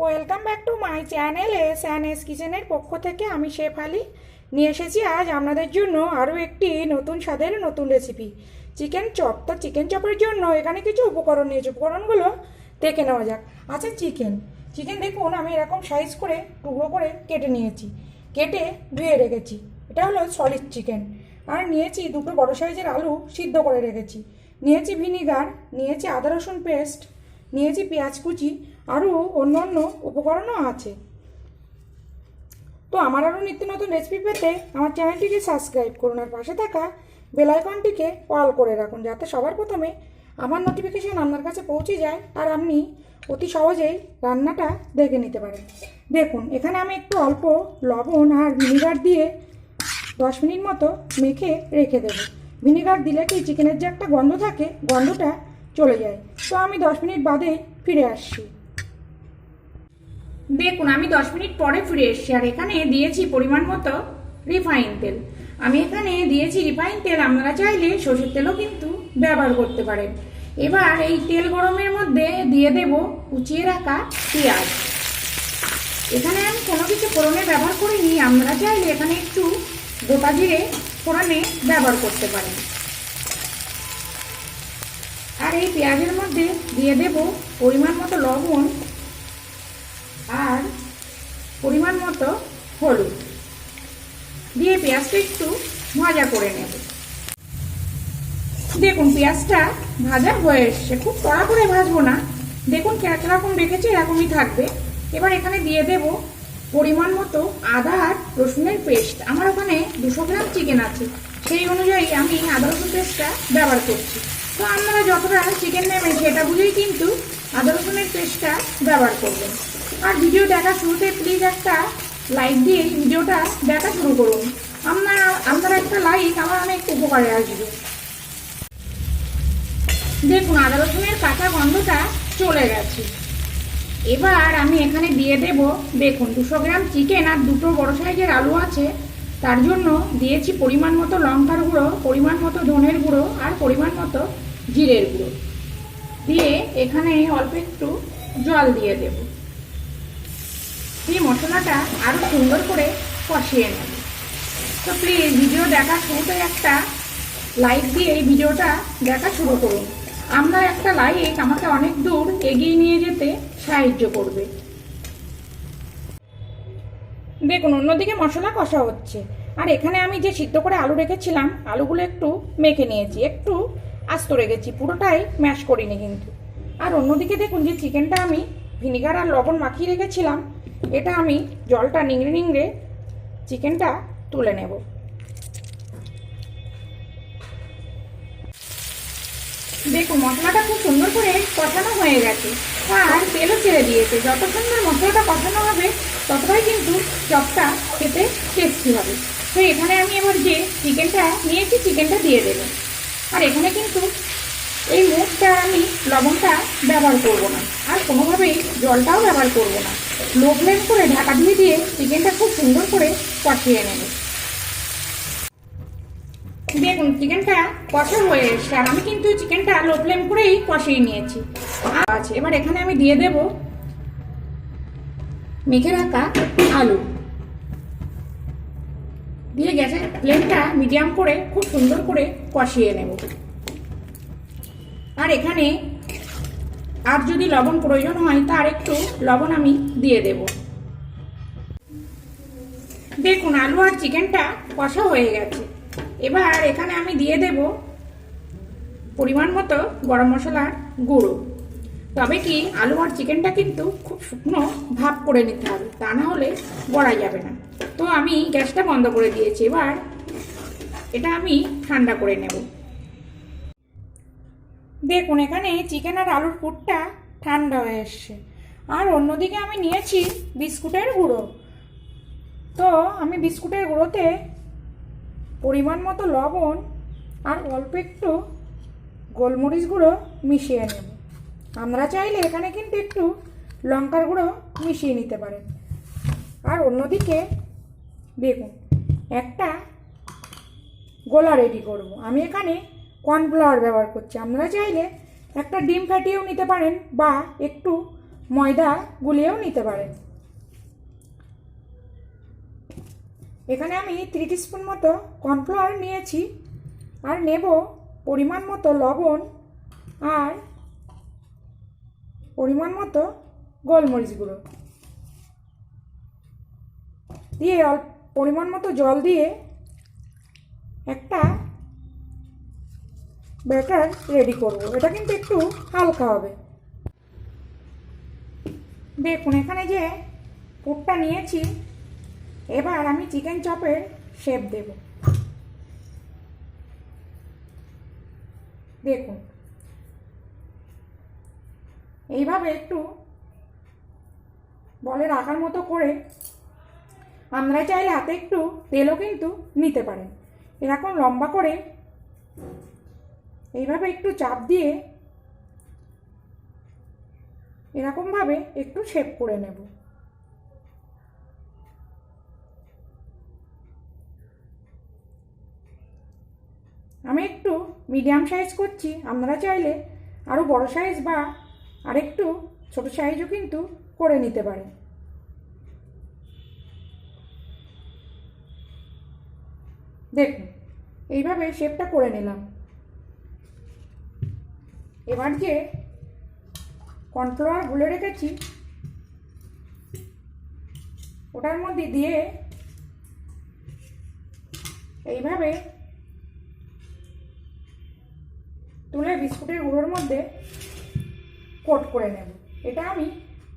Welcome back to my channel S and S কিচেনের পক্ষ থেকে আমি শেফ আলি। নিয়ে এসেছি আজ আপনাদের জন্য আরও একটি নতুন স্বাদের নতুন রেসিপি চিকেন চপ তো চিকেন চপের জন্য এখানে কিছু উপকরণ নিয়েছি। উপকরণগুলো দেখে নেওয়া যাক। আচ্ছা চিকেন চিকেন দেখুন, আমি এরকম সাইজ করে, টুকরো করে কেটে নিয়েছি। কেটে ধুয়ে রেখেছি। এটা হলো সলিড চিকেন আর নিয়েছি দুটো বড় সাইজের আলু সিদ্ধ করে রেখেছি। নিয়েছি ভিনিগার নিয়েছি আদা রসুন পেস্ট নিয়েছি পেঁয়াজ কুচি আরও অন্য অন্য উপকরণও আছে। তো আমার আরও নিত্য নতুন রেসিপি পেতে আমার চ্যানেলটিকে সাবস্ক্রাইব করুন আর পাশে থাকা বেলাইকনটিকে অল করে রাখুন যাতে সবার প্রথমে আমার নোটিফিকেশান আপনার কাছে পৌঁছে যায় আর আপনি অতি সহজেই রান্নাটা দেখে নিতে পারেন। দেখুন, এখানে আমি একটু অল্প লবণ আর ভিনিগার দিয়ে দশ মিনিট মতো মেখে রেখে দেবো। ভিনেগার দিলে কি চিকেনের যে একটা গন্ধ থাকে, গন্ধটা চলে যায়। তো আমি দশ মিনিট বাদে ফিরে আসছি। দেখুন, আমি দশ মিনিট পরে ফিরে এসেছি, আর এখানে দিয়েছি পরিমাণ মতো রিফাইন তেল। আমি এখানে দিয়েছি রিফাইন তেল, আপনারা চাইলে সর্ষের তেলও কিন্তু ব্যবহার করতে পারেন। এবার এই তেল গরমের মধ্যে দিয়ে দেব কুচিয়ে রাখা পেঁয়াজ। এখানে আমি কোনো কিছু ফোড়নে ব্যবহার করিনি, আপনারা চাইলে এখানে একটু গোটা জিরে ফোড়নে ব্যবহার করতে পারেন। আর এই পেঁয়াজের মধ্যে দিয়ে দেব পরিমাণ মতো লবণ আর পরিমাণ মতো হলুদ। দিয়ে পেঁয়াজটা একটু ভাজা করে নেব। দেখুন, পেঁয়াজটা ভাজা হয়ে এসছে। খুব কড়া করে ভাজবো না। দেখুন কীরকম রেখেছি, এরকমই থাকবে। এবার এখানে দিয়ে দেব পরিমাণ মতো আদা আর রসুনের পেস্ট। আমার ওখানে দুশো গ্রাম চিকেন আছে। সেই অনুযায়ী আমি আদা রসুন পেস্টটা ব্যবহার করছি। তো আপনারা যতটা চিকেন নেবেন, সেটা বুঝেই কিন্তু আদা রসুনের পেস্টটা ব্যবহার করবেন। আর ভিডিও দেখা শুরুতে প্লিজ একটা লাইক দিয়ে ভিডিওটা দেখা শুরু করুন। আপনারা আপনারা একটা লাইক আমার অনেক উপকারে আসবে। দেখুন আদা রসুনের কাঁচা গন্ধটা চলে গেছে। এবার আমি এখানে দিয়ে দেব, দেখুন, দুশো গ্রাম চিকেন আর দুটো বড় সাইজের আলু আছে। তার জন্য দিয়েছি পরিমাণ মতো লঙ্কার গুঁড়ো, পরিমাণ মতো ধনের গুঁড়ো আর পরিমাণ মতো জিরের গুঁড়ো। দিয়ে এখানে অল্প একটু জল দিয়ে দেব। দিয়ে মশলাটা আরও সুন্দর করে কষিয়ে নেব। তো প্লিজ ভিডিও দেখা শুরুতে একটা লাইক দিয়ে এই ভিডিওটা দেখা শুরু করুন। আপনার একটা লাইক আমাকে অনেক দূর এগিয়ে নিয়ে যেতে সাহায্য করবে। দেখুন, অন্যদিকে মশলা কষা হচ্ছে। আর এখানে আমি যে সিদ্ধ করে আলু রেখেছিলাম, আলুগুলো একটু মেখে নিয়েছি, একটু আস্ত রেখেছি, পুরোটাই ম্যাশ করিনি কিন্তু। আর অন্যদিকে দেখুন যে চিকেনটা আমি ভিনিগার আর লবণ মাখিয়ে রেখেছিলাম এটা আমি জলটা নিংড়ে নিংড়ে চিকেনটা তুলে নেব। দেখো মশলাটা খুব সুন্দর করে কষানো হয়ে গেছে। আর তেলও ছেড়ে দিয়েছে। যত সুন্দর মশলাটা কষানো হবে, ততটাই কিন্তু চপটা খেতে টেস্টি হবে। তো এখানে আমি এবার যে চিকেনটা নিয়েছি, চিকেনটা দিয়ে দেবো। আর এখানে কিন্তু এই মুখটা আমি লবণটা ব্যবহার করব না। আর কোনোভাবেই জলটাও ব্যবহার করব না। লো ফ্লেম করে ঢাকা দিয়ে দিয়ে চিকেনটা খুব সুন্দর করে কষিয়ে নেব। দেখুন চিকেনটা কষা হয়ে এসছে আর আমি কিন্তু চিকেনটা লো ফ্লেম করেই কষিয়ে নিয়েছি। আচ্ছা এবার এখানে আমি দিয়ে দেব মেখে রাখা আলু। দিয়ে গ্যাসের ফ্লেমটা মিডিয়াম করে খুব সুন্দর করে কষিয়ে নেব। আর এখানে আর যদি লবণ প্রয়োজন হয়, তার একটু লবণ আমি দিয়ে দেব। দেখুন, আলু আর চিকেনটা কষা হয়ে গেছে। এবার এখানে আমি দিয়ে দেব পরিমাণ মতো গরম মশলার গুঁড়ো। তবে কি, আলু আর চিকেনটা কিন্তু খুব শুকনো ভাপ করে নিতে হবে, তা না হলে গড়া যাবে না। তো আমি গ্যাসটা বন্ধ করে দিয়েছি, এবার এটা আমি ঠান্ডা করে নেব। দেখুন, এখানে চিকেন আর আলুর পুরটা ঠান্ডা হয়ে এসছে। আর অন্যদিকে আমি নিয়েছি বিস্কুটের গুঁড়ো। তো আমি বিস্কুটের গুঁড়োতে পরিমাণ মতো লবণ আর অল্প একটু গোলমরিচ গুঁড়ো মিশিয়ে নেব। আমরা চাইলে এখানে কিন্তু একটু লঙ্কার গুঁড়ো মিশিয়ে নিতে পারেন। আর অন্যদিকে দেখুন, একটা গোলা রেডি করব। আমি এখানে কর্নফ্লাওয়ার ব্যবহার করছি? আপনারা চাইলে একটা ডিম ফাটিয়েও নিতে পারেন বা একটু ময়দা গুলিয়েও নিতে পারেন। এখানে আমি থ্রি স্পুন মতো কর্নফ্লাওয়ার নিয়েছি আর নেব পরিমাণ মতো লবণ আর পরিমাণ মতো গোলমরিচ গুঁড়ো। দিয়ে অল্প পরিমাণ মতো জল দিয়ে একটা ব্যাটার রেডি করব। এটা কিন্তু একটু হালকা হবে। দেখুন, এখানে যে পুরটা নিয়েছি, এবার আমি চিকেন চপের শেপ দেব। দেখুন, এইভাবে একটু বলে রাখার মতো করে আপনারা চাইলে হাতে একটু তেলও কিন্তু নিতে পারেন। এরকম লম্বা করে এইভাবে একটু চাপ দিয়ে এরকমভাবে একটু শেপ করে নেব। আমি একটু মিডিয়াম সাইজ করছি, আপনারা চাইলে আরও বড় সাইজ বা আরেকটু ছোট সাইজও কিন্তু করে নিতে পারেন। দেখুন, এইভাবে শেপটা করে নিলাম। এবার যে কর্নফ্লাওয়ার গুলে রেখেছি, ওটার মধ্যে দিয়ে এইভাবে তুলে বিস্কুটের গুঁড়োর মধ্যে কোট করে নেব। এটা আমি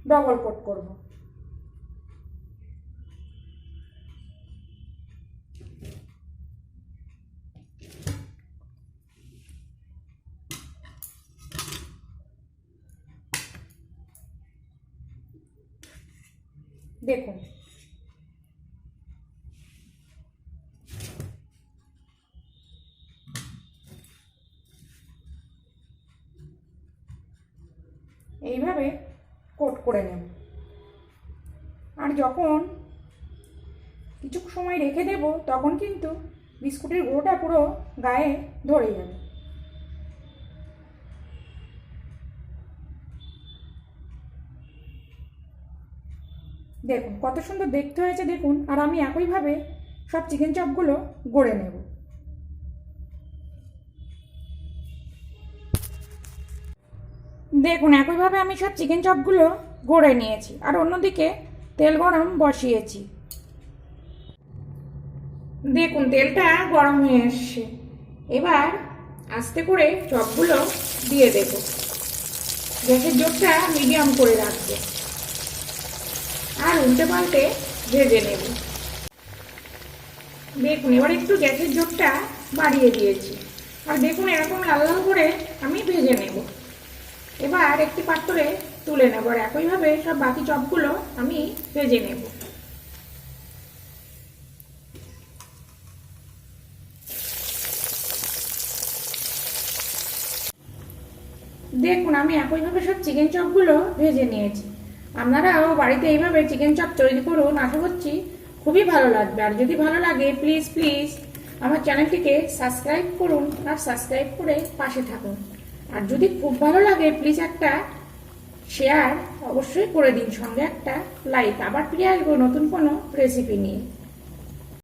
ডবল কোট করব। দেখুন। এইভাবে কোট করে নেব। আর যখন কিছু সময় রেখে দেব, তখন কিন্তু বিস্কুটের গুঁড়োটা পুরো গায়ে ধরে যাবে। দেখুন, কত সুন্দর দেখতে হয়েছে দেখুন, আর আমি একইভাবে সব চিকেন চপগুলো গড়ে নেব। দেখুন, একইভাবে আমি সব চিকেন চপগুলো গড়ে নিয়েছি, আর অন্যদিকে তেল গরম বসিয়েছি। দেখুন, তেলটা গরম হয়ে এসছে। এবার আস্তে করে চপগুলো দিয়ে দেব। গ্যাসের জোরটা মিডিয়াম করে রাখব। উল্টে পাল্টে ভেজে নেব। দেখুন, এবার একটু গ্যাসের জোরটা বাড়িয়ে দিয়েছি। আর দেখুন, এরকম লাল লাল করে আমি ভেজে নেব। এবার একটি পাত্রে তুলে নেব আর একইভাবে সব বাকি চপগুলো আমি ভেজে নেব। দেখুন, আমি একইভাবে সব চিকেন চপগুলো ভেজে নিয়েছি। আপনারাও বাড়িতে এইভাবে চিকেন চপ তৈরি করুন, আশা করছি খুবই ভালো লাগবে। আর যদি ভালো লাগে প্লিজ প্লিজ আমার চ্যানেলটিকে সাবস্ক্রাইব করুন আর সাবস্ক্রাইব করে পাশে থাকুন। আর যদি খুব ভালো লাগে প্লিজ একটা শেয়ার অবশ্যই করে দিন, সঙ্গে একটা লাইক আবার ফিরে আসব নতুন কোনো রেসিপি নিয়ে।